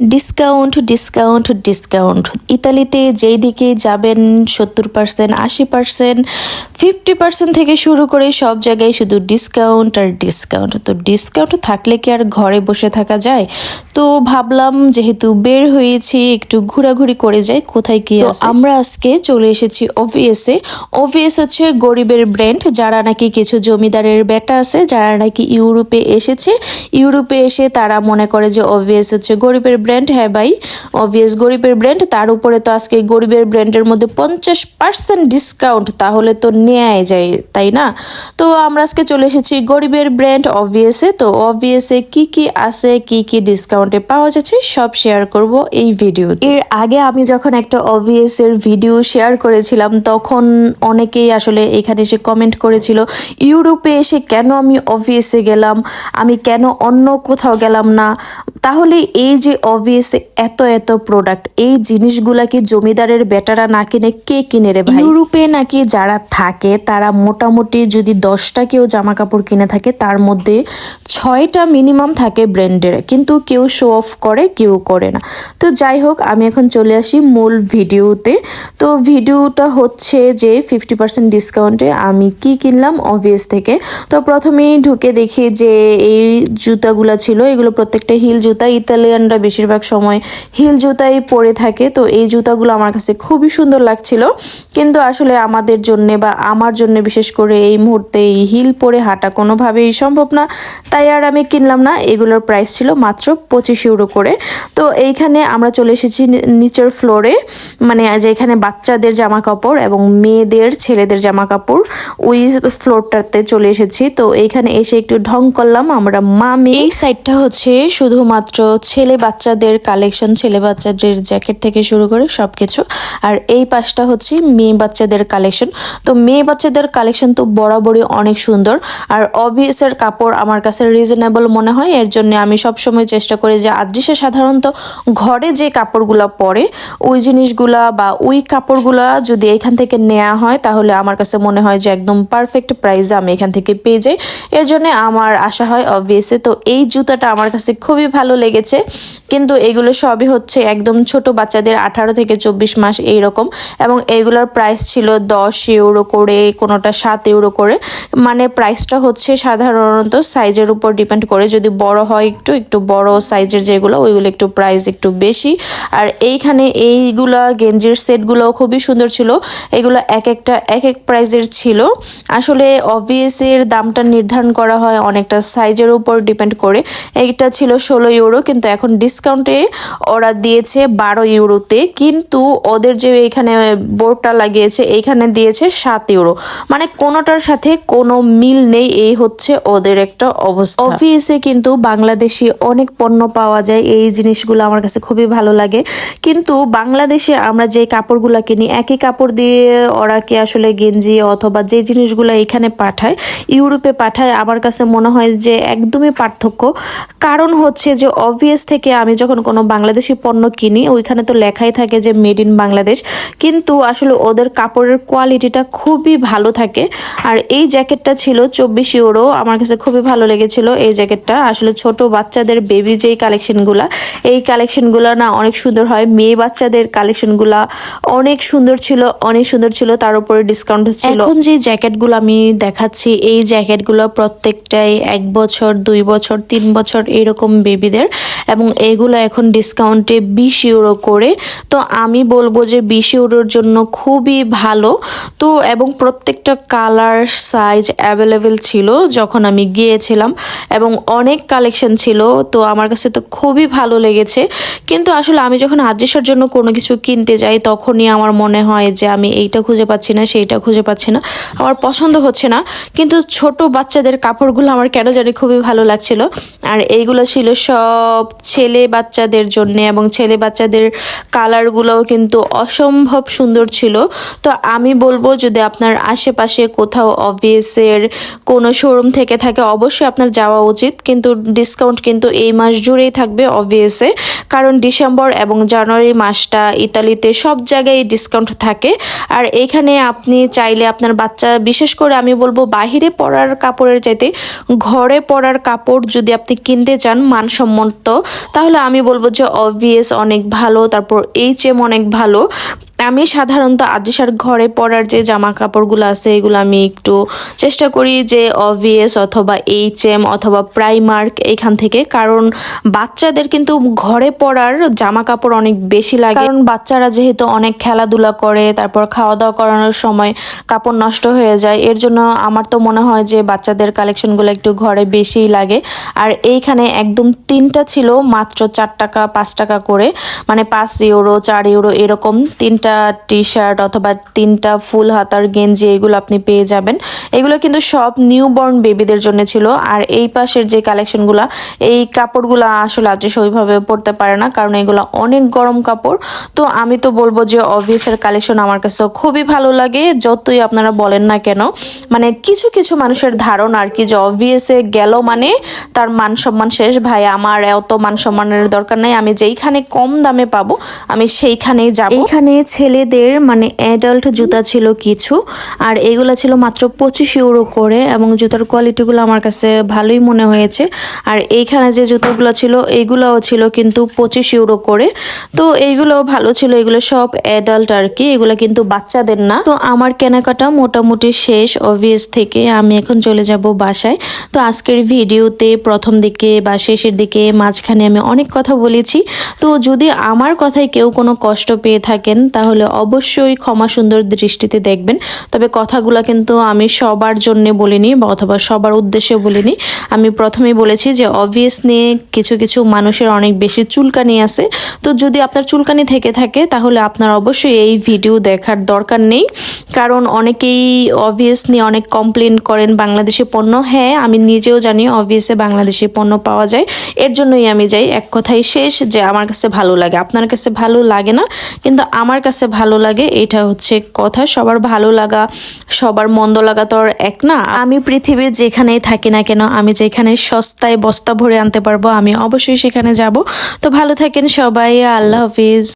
Discount discount discount ইতালিতে যেই দিকে যাবেন সত্তর পার্সেন্ট আশি পার্সেন্ট ফিফটি পার্সেন্ট থেকে শুরু করে সব জায়গায় শুধু ডিসকাউন্ট আর ডিসকাউন্ট তো ডিসকাউন্ট থাকলে কি আর ঘরে বসে থাকা যায়? তো ভাবলাম যেহেতু বের হয়েছি একটু ঘোরাঘুরি করে যাই কোথায় কি আমরা আজকে চলে এসেছি ওভিএসে ওভিএস হচ্ছে গরিবের ব্র্যান্ড যারা নাকি কিছু জমিদারের বেটা আছে যারা নাকি ইউরোপে এসেছে। ইউরোপে এসে তারা মনে করে যে ওভিএস হচ্ছে গরিবের ব্র্যান্ড হ্যাঁ ভাই অবভিয়াস গরিবের ব্র্যান্ড তার উপরে তো আজকে গরিবের ব্র্যান্ডের মধ্যে পঞ্চাশ পার্সেন্ট ডিসকাউন্ট তাহলে তো নেওয়াই যায়, তাই না? তো আমরা আজকে চলে এসেছি গরিবের ব্র্যান্ড অবভিয়াসে তো অবভিয়াসে কি কি আছে, কি কি ডিসকাউন্টে পাওয়া যাচ্ছে, সব শেয়ার করব এই ভিডিও এর আগে আমি যখন একটা অবভিয়াস এর ভিডিও শেয়ার করেছিলাম, তখন অনেকেই আসলে এখানে এসে কমেন্ট করেছিল, ইউরোপে এসে কেন আমি অবভিয়াসে গেলাম? আমি কেন অন্য কোথাও গেলাম না? তাহলে এই যে অবভিয়াসে এত এত প্রোডাক্ট এই জিনিসগুলা কি জমিদারের বেটারা না কিনে কে কিনে রে ভাই? ইউরোপে নাকি যারা থাকে, তারা মোটামুটি যদি দশটা কেউ জামা কাপড় কিনে থাকে, তার মধ্যে ছয়টা মিনিমাম থাকে ব্র্যান্ডের কিন্তু কেউ শো অফ করে, কেউ করে না। তো যাই হোক, আমি এখন চলে আসি মূল ভিডিওতে। তো ভিডিওটা হচ্ছে যে ফিফটি পার্সেন্ট ডিসকাউন্টে আমি কি কিনলাম অবভিয়াস থেকে। তো প্রথমেই ঢুকে দেখি যে এই জুতাগুলো ছিল, এগুলো প্রত্যেকটা হিল জুতা, ইতালিয়ানরা বেশিরভাগ সময় হিল জুতাই পরে থাকে। তো এই জুতাগুলো আমার কাছে খুবই সুন্দর লাগছিল। কিন্তু আসলে আমাদের জন্যে বা আমার জন্য বিশেষ করে এই মুহূর্তে এই হিল পরে হাঁটা কোনোভাবেই সম্ভব না। তাই আর আমি কিনলাম না। এগুলোর প্রাইস ছিল মাত্র পঁচিশ ইউরো করে। তো এইখানে আমরা চলে এসেছি নিচের ফ্লোরে মানে যেখানে বাচ্চাদের জামা কাপড় এবং মেয়েদের ছেলেদের জামা কাপড় ওই ফ্লোরটাতে চলে এসেছি। তো এইখানে এসে একটু ঢং করলাম। আমরা মা মেয়ে এই সাইডটা হচ্ছে শুধুমাত্র ছেলে বাচ্চাদের কালেকশন ছেলে বাচ্চাদের জ্যাকেট থেকে শুরু করে সব কিছু আর এই পাশটা হচ্ছে মেয়ে বাচ্চাদের কালেকশন তো মেয়ে বাচ্চাদের কালেকশন তো বরাবরই অনেক সুন্দর। আর অবভিয়াসের কাপড় আমার কাছে রিজনেবল মনে হয়। এর জন্য আমি সবসময় চেষ্টা করি যে আদৃশ্যে সাধারণত ঘরে যে কাপড়গুলো পরে, ওই জিনিসগুলা বা ওই কাপড়গুলা যদি এখান থেকে নেওয়া হয়, তাহলে আমার কাছে মনে হয় যে একদম পারফেক্ট প্রাইসে আমি এখান থেকে পেয়ে যাই। এর জন্য আমার আশা হয় অবভিয়াসলি তো এই জুতাটা আমার কাছে খুবই ভালো লেগেছে। কিন্তু এগুলো সবই হচ্ছে একদম ছোট বাচ্চাদের আঠারো থেকে চব্বিশ মাস এইরকম। এবং এইগুলোর প্রাইস ছিল দশ ইউরো করে, কোনোটা সাত ইউরো করে। মানে প্রাইসটা হচ্ছে সাধারণত সাইজের উপর ডিপেন্ড করে। যদি বড় হয় একটু একটু বড় সাইজের যেগুলো, ওইগুলো একটু প্রাইস একটু বেশি। আর এইখানে এইগুলা গেঞ্জির সেটগুলোও খুবই সুন্দর ছিল। এগুলো এক একটা, এক এক প্রাইজের ছিল। আসলে অবভিয়াসের দামটা নির্ধারণ করা হয় অনেকটা সাইজের উপর ডিপেন্ড করে। এইটা ছিল ষোলো ইউরো কিন্তু এখন ডিসকাউন্টে ওরা দিয়েছে বারো ইউরোতে, কিন্তু ওদের যে এখানে বোর্ডটা লাগিয়েছে এইখানে দিয়েছে সাত ইউরো। মানে কোনোটার সাথে কোনো মিল নেই, এই হচ্ছে ওদের একটা অবস্থা। অফিসে কিন্তু বাংলাদেশি অনেক পণ্য পাওয়া যায়, এই জিনিসগুলো আমার কাছে খুবই ভালো লাগে। কিন্তু বাংলাদেশে আমরা যে কাপড়গুলো কিনি, একই কাপড় দিয়ে ওরা কি আসলে গেঞ্জি অথবা যে জিনিসগুলো এখানে পাঠায়, ইউরোপে পাঠায়, আমার কাছে মনে হয় যে একদমই পার্থক্য। কারণ হচ্ছে যে অবভিয়াস থেকে আমি যখন কোনো বাংলাদেশি পণ্য কিনি, ওইখানে তো লেখাই থাকে যে মেড ইন বাংলাদেশ। কিন্তু আসলে ওদের কাপড়ের কোয়ালিটিটা খুবই ভালো থাকে। আর এই জ্যাকেটটা ছিল চব্বিশ ইউরো। আমার কাছে খুবই ভালো লেগেছিল এই জ্যাকেটটা। আসলে ছোট বাচ্চাদের বেবি যেই কালেকশনগুলা এই কালেকশনগুলো না অনেক সুন্দর হয়। মেয়ে বাচ্চাদের কালেকশনগুলা অনেক সুন্দর ছিল, অনেক সুন্দর ছিল। তার উপরে ডিসকাউন্ট ছিল। এখন যে জ্যাকেটগুলো আমি দেখাচ্ছি, এই জ্যাকেটগুলো প্রত্যেকটাই এক বছর, দুই বছর, তিন বছর এরকম বেবিদের এবং এগুলো এখন ডিসকাউন্টে বিশ ইউরো করে। তো আমি বলব যে বিশ ইউরোর জন্য খুবই ভালো। তো এবং প্রত্যেকটা কালার সাইজ অ্যাভেলেবেল ছিল যখন আমি গিয়েছিলাম এবং অনেক কালেকশন ছিল। তো আমার কাছে তো খুবই ভালো লেগেছে। কিন্তু আসলে আমি যখন আদৃশ্যের জন্য কোনো কিছু কিনতে যাই, তখনই আমার মনে হয় যে আমি এইটা খুঁজে পাচ্ছি না, সেইটা খুঁজে পাচ্ছি না। আমার পছন্দ হচ্ছে না। কিন্তু ছোট বাচ্চাদের কাপড়গুলো আমার কেন জানি খুবই ভালো লাগছিল। আর এইগুলো ছিল সব ছেলে বাচ্চাদের জন্য এবং ছেলে বাচ্চাদের কালারগুলোও কিন্তু অসম্ভব সুন্দর ছিল। তো আমি বলব যদি আপনার আশেপাশে কোথাও অবভিয়াসের কোনো শোরুম থেকে থাকে, অবশ্যই আপনার যাওয়া উচিত। কিন্তু ডিসকাউন্ট কিন্তু এই মাস জুড়েই থাকবে অবভিয়াসে কারণ ডিসেম্বর এবং জানুয়ারি মাসটা ইতালিতে সব জায়গায় ডিসকাউন্ট থাকে। আর এখানে আপনি চাইলে আপনার বাচ্চা, বিশেষ করে আমি বলব বাহিরে পরার কাপড়ের চাইতে, ঘরে পরার কাপড় যদি আপনি কিনতে চান মানসম্মত, তাহলে আমি বলব যে অবভিয়াস অনেক ভালো তারপর এইচ এম অনেক ভালো। আমি সাধারণত আদিসার ঘরে পরার যে জামা কাপড়গুলো আছে, এগুলো আমি একটু চেষ্টা করি যে অভিএস অথবা এইচ এম অথবা প্রাইমার্ক এখান থেকে। কারণ বাচ্চাদের কিন্তু ঘরে পরার জামা কাপড় অনেক বেশি লাগে। কারণ বাচ্চারা যেহেতু অনেক খেলাধুলা করে, তারপর খাওয়া দাওয়া করানোর সময় কাপড় নষ্ট হয়ে যায়, এর জন্য আমার তো মনে হয় যে বাচ্চাদের কালেকশনগুলো একটু ঘরে বেশিই লাগে। আর এইখানে একদম তিনটা ছিল, মাত্র চার টাকা, পাঁচ টাকা করে মানে পাঁচ ইউরো, চার ইউরো এরকম তিনটা টি শার্ট অথবা তিনটা ফুল হাতার গেঞ্জি এগুলো আপনি পেয়ে যাবেন। এগুলো কিন্তু সব নিউবর্ন বেবিদের জন্য ছিল। আর এই পাশের যে কালেকশনগুলো এই কাপড়গুলো আসলে আজকে ওইভাবে পরতে পারে না, কারণ এগুলো অনেক গরম কাপড়। তো আমি তো বলব যে অবভিয়াসের কালেকশন আমার কাছে খুবই ভালো লাগে, যতই আপনারা বলেন না কেন। মানে কিছু কিছু মানুষের ধারণা আর কি যে অবভিয়াসে গেল মানে তার মান সম্মান শেষ। ভাই, আমার এত মান সম্মানের দরকার নাই, আমি যেইখানে কম দামে পাবো, আমি সেইখানেই যাব। এইখানে ছেলেদের মানে অ্যাডাল্ট জুতা ছিল কিছু, আর এগুলো ছিল মাত্র পঁচিশ ইউরো করে এবং জুতার কোয়ালিটিগুলো আমার কাছে ভালোই মনে হয়েছে। আর এইখানে যে জুতোগুলো ছিল এইগুলোও ছিল কিন্তু পঁচিশ ইউরো করে। তো এইগুলোও ভালো ছিল, এগুলো সব অ্যাডাল্ট আর কি, এগুলো কিন্তু বাচ্চাদের না। তো আমার কেনাকাটা মোটামুটি শেষ অবভিয়াস থেকে আমি এখন চলে যাব বাসায়। তো আজকের ভিডিওতে প্রথম দিকে বা শেষের দিকে মাঝখানে আমি অনেক কথা বলেছি। তো যদি আমার কথায় কেউ কোনো কষ্ট পেয়ে থাকেন, তাহলে অবশ্যই ক্ষমা সুন্দর দৃষ্টিতে দেখবেন। তবে কথাগুলো কিন্তু আমি সবার জন্য বলিনি বা অথবা সবার উদ্দেশ্যে বলিনি। আমি প্রথমেই বলেছি যে অবভিয়াস নিয়ে কিছু কিছু মানুষের অনেক বেশি চুলকানি আছে। তো যদি আপনার চুলকানি থেকে থাকে, তাহলে আপনার অবশ্যই এই ভিডিও দেখার দরকার নেই। কারণ অনেকেই অবভিয়াস নিয়ে অনেক কমপ্লেন করেন বাংলাদেশি পণ্য। হ্যাঁ আমি নিজেও জানি অবভিয়াসে বাংলাদেশি পণ্য পাওয়া যায়। এর জন্যই আমি যাই। এক কথাই শেষ যে, আমার কাছে ভালো লাগে। আপনার কাছে ভালো লাগে না, কিন্তু আমার কাছে ভালো লাগে এটা হচ্ছে কথা। সবার ভালো লাগা, সবার মন্দ লাগা তো আর এক না। আমি পৃথিবীর যেখানেই থাকি না কেন, আমি যেখানে সস্তায় বস্তা ভরে আনতে পারব, আমি অবশ্যই সেখানে যাব। তো ভালো থাকেন সবাই, আল্লাহ হাফিজ।